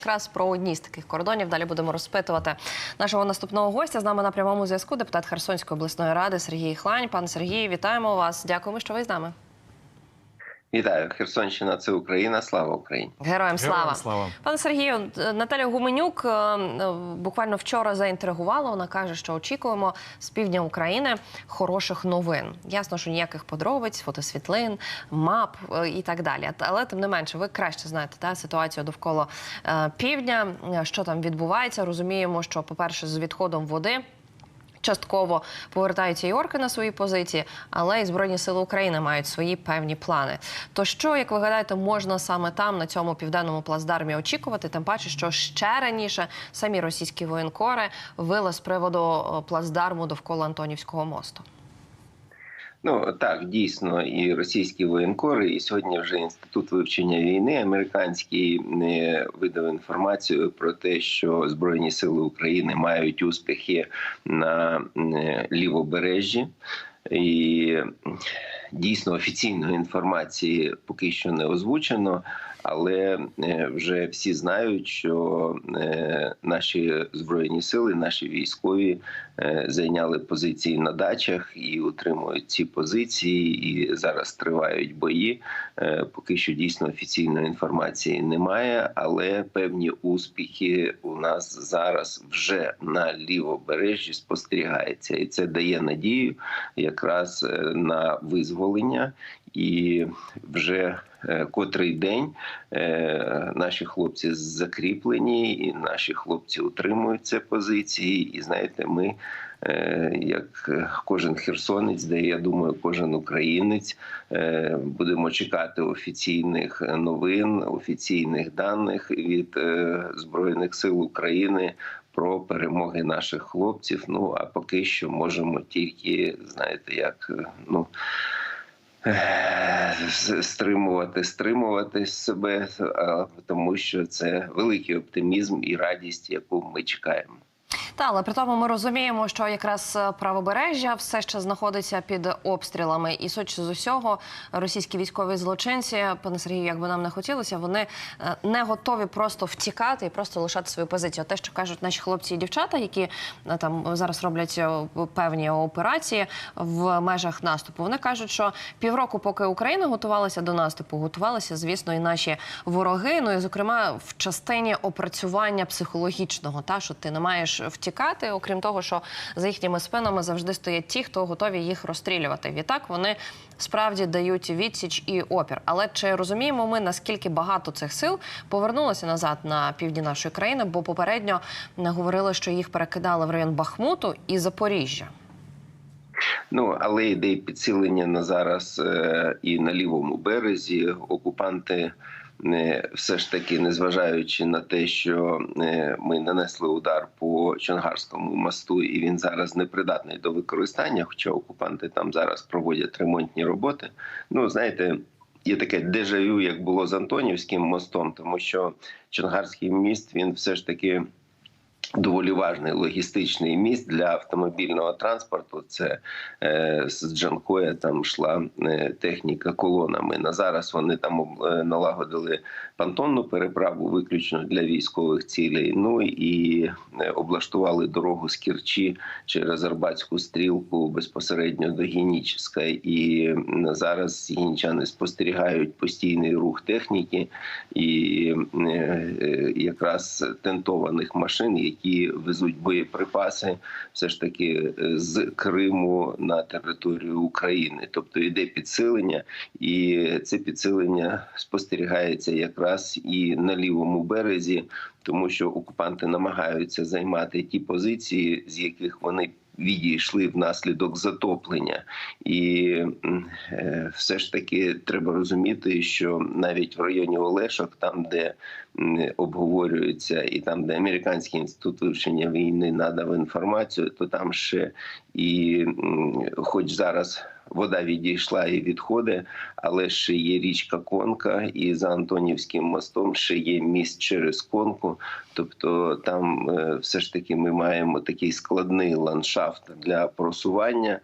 Якраз про одні з таких кордонів далі будемо розпитувати нашого наступного гостя. З нами на прямому зв'язку депутат Херсонської обласної ради Сергій Хлань. Пан Сергій, вітаємо вас. Дякуємо, що ви з нами. Вітаю, Херсонщина, це Україна. Слава Україні! Героям слава. Героям слава. Пане Сергію, Наталя Гуменюк е, е, буквально вчора заінтригувала. Вона каже, що очікуємо з півдня України хороших новин. Ясно, що ніяких подробиць, фотосвітлин, мап е, і так далі. Але тим не менше, ви краще знаєте та ситуацію довкола півдня, що там відбувається. Розуміємо, що, по-перше, з відходом води. Частково повертаються і орки на свої позиції, але і збройні сили України мають свої певні плани. То що, як ви гадаєте, можна саме там, на цьому південному плацдармі, очікувати? Тим паче, що ще раніше самі російські воєнкори вили з приводу плацдарму довкола Антонівського мосту. Ну так дійсно, і російські воєнкори, і сьогодні вже інститут вивчення війни американський не видав інформацію про те, що збройні сили України мають успіхи на е, лівобережжі. І дійсно офіційної інформації поки що не озвучено, але е, вже всі знають, що е, наші збройні сили, наші військові е, зайняли позиції на дачах і утримують ці позиції. І зараз тривають бої. Поки що дійсно офіційної інформації немає, але певні успіхи у нас зараз вже на лівобережжі спостерігається, і це дає надію якраз на визволення. І вже котрий день е, наші хлопці закріплені, і наші хлопці утримують ці позиції. І знаєте, ми, е, як кожен херсонець, де я думаю, кожен українець, е, будемо чекати офіційних новин, офіційних даних від е, збройних сил України. Про перемоги наших хлопців. Ну а поки що можемо тільки знаєте, як е, ну е, стримувати, стримувати себе, тому що це великий оптимізм і радість, яку ми чекаємо. Та, але при тому ми розуміємо, що якраз е, правобережжя все ще знаходиться під обстрілами, і судячи з усього, російські військові злочинці, пане Сергію, як би нам не хотілося, вони е, не готові просто втікати і просто лишати свою позицію. Те, що кажуть наші хлопці і дівчата, які е, там зараз роблять певні операції в межах наступу, вони кажуть, що півроку, поки Україна готувалася до наступу, готувалися, звісно, і наші вороги. Ну і зокрема в частині опрацювання психологічного, та що ти не маєш втікати, окрім того, що за їхніми спинами завжди стоять ті, хто готові їх розстрілювати. Відтак вони справді дають відсіч і опір. Але чи розуміємо ми наскільки багато цих сил повернулося назад на півдні нашої країни? Бо попередньо не говорили, що їх перекидали в район Бахмуту і Запоріжжя. Ну але йде підсилення на зараз е, і на лівому березі. Окупанти е, все ж таки, незважаючи на те, що е, ми нанесли удар по Чонгарському мосту, і він зараз непридатний до використання, хоча окупанти там зараз проводять ремонтні роботи. Ну знаєте. Є таке дежавю, як було з Антонівським мостом, тому що Чонгарський міст він все ж таки доволі важний логістичний міст для автомобільного транспорту. Це е, з Джанкоя там йшла е, техніка колонами. На зараз вони там е, налагодили понтонну переправу виключно для військових цілей. Ну і е, облаштували дорогу з Кірчі через Арбатську стрілку безпосередньо до Геніческа. І зараз гінчани спостерігають постійний рух техніки і е, е, якраз тентованих машин, які везуть боєприпаси, все ж таки е, з Криму на територію України. Тобто йде підсилення, і це підсилення спостерігається якраз і на лівому березі, тому що окупанти намагаються займати ті позиції, з яких вони. Відійшли внаслідок затоплення, і е, все ж таки треба розуміти, що навіть в районі Олешок, там де обговорюється, і там, де американський інститут вивчення війни надав інформацію, то там ще і, хоч зараз вода відійшла і відходить, але ще є річка Конка, і за Антонівським мостом ще є міст через Конку. Тобто там е, все ж таки ми маємо такий складний ландшафт для просування,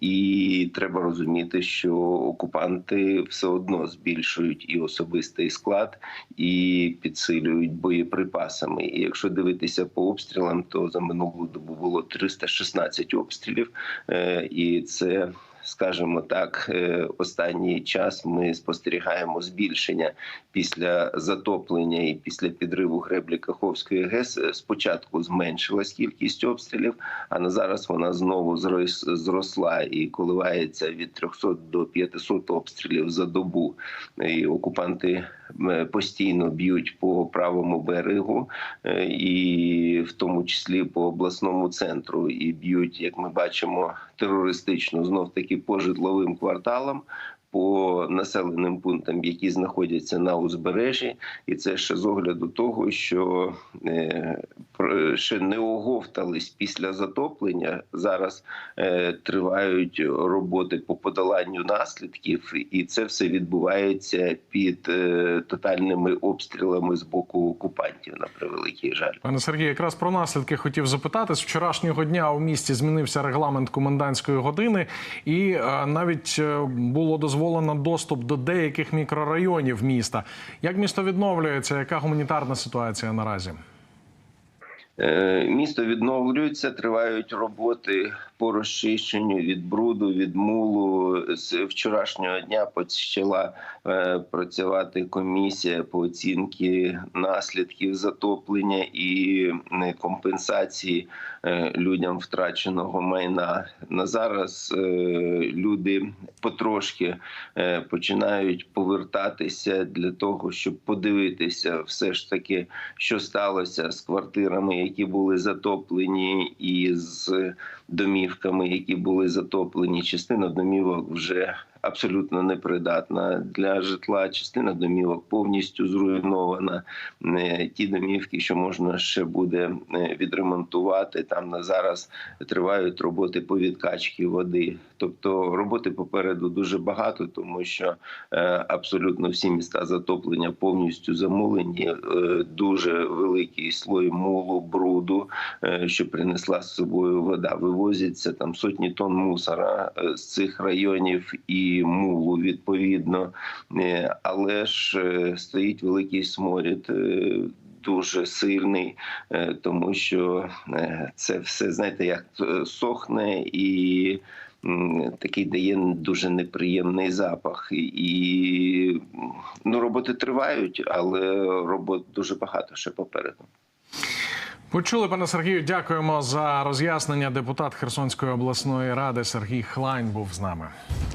і треба розуміти, що окупанти все одно збільшують і особистий склад, і підсилюють боєприпасами. І якщо дивитися по обстрілам, то за минулу добу було 316 обстрілів, Е, і це. Скажімо так, е, останній час ми спостерігаємо збільшення після затоплення і після підриву греблі Каховської ГЕС. е, Спочатку зменшилась кількість обстрілів, а на зараз вона знову зрос- зросла і коливається від 300 до 500 обстрілів за добу. І окупанти постійно б'ють по правому берегу, е, і в тому числі по обласному центру, і б'ють, як ми бачимо, терористично знов таки по житловим кварталам. По населеним пунктам, які знаходяться на узбережжі, і це ще з огляду того, що е, ще не оговтались після затоплення. Зараз е, тривають роботи по подоланню наслідків, і це все відбувається під е, тотальними обстрілами з боку окупантів. На превеликий жаль. Пане Сергію, якраз про наслідки хотів запитати. З вчорашнього дня у місті змінився регламент комендантської години, і навіть було дозволено доступ до деяких мікрорайонів міста. Як місто відновлюється? Яка гуманітарна ситуація наразі? Е, Місто відновлюється, тривають роботи по розчищенню від бруду, від мулу. З вчорашнього дня почала е, працювати комісія по оцінці наслідків затоплення і е, компенсації людям втраченого майна. На зараз люди потрошки починають повертатися для того, щоб подивитися, все ж таки, що сталося з квартирами, які були затоплені, і з домівками, які були затоплені. Частина домівок вже абсолютно непридатна для житла. Частина домівок повністю зруйнована. Е, Ті домівки, що можна ще буде е, відремонтувати, там на зараз тривають роботи по відкачці води. Тобто роботи попереду дуже багато, тому що е, абсолютно всі міста затоплення повністю замулені. Дуже великий слой мулу, бруду, що принесла з собою вода. Вивозяться там сотні тонн мусора з цих районів і мулу відповідно. Е, Але ж е, стоїть великий сморід. е, Дуже сильний, тому що це все знаєте, як сохне і такий дає дуже неприємний запах. І ну, роботи тривають, але робот дуже багато ще попереду. Почули, пане Сергію. Дякуємо за роз'яснення. Депутат Херсонської обласної ради Сергій Хлань був з нами.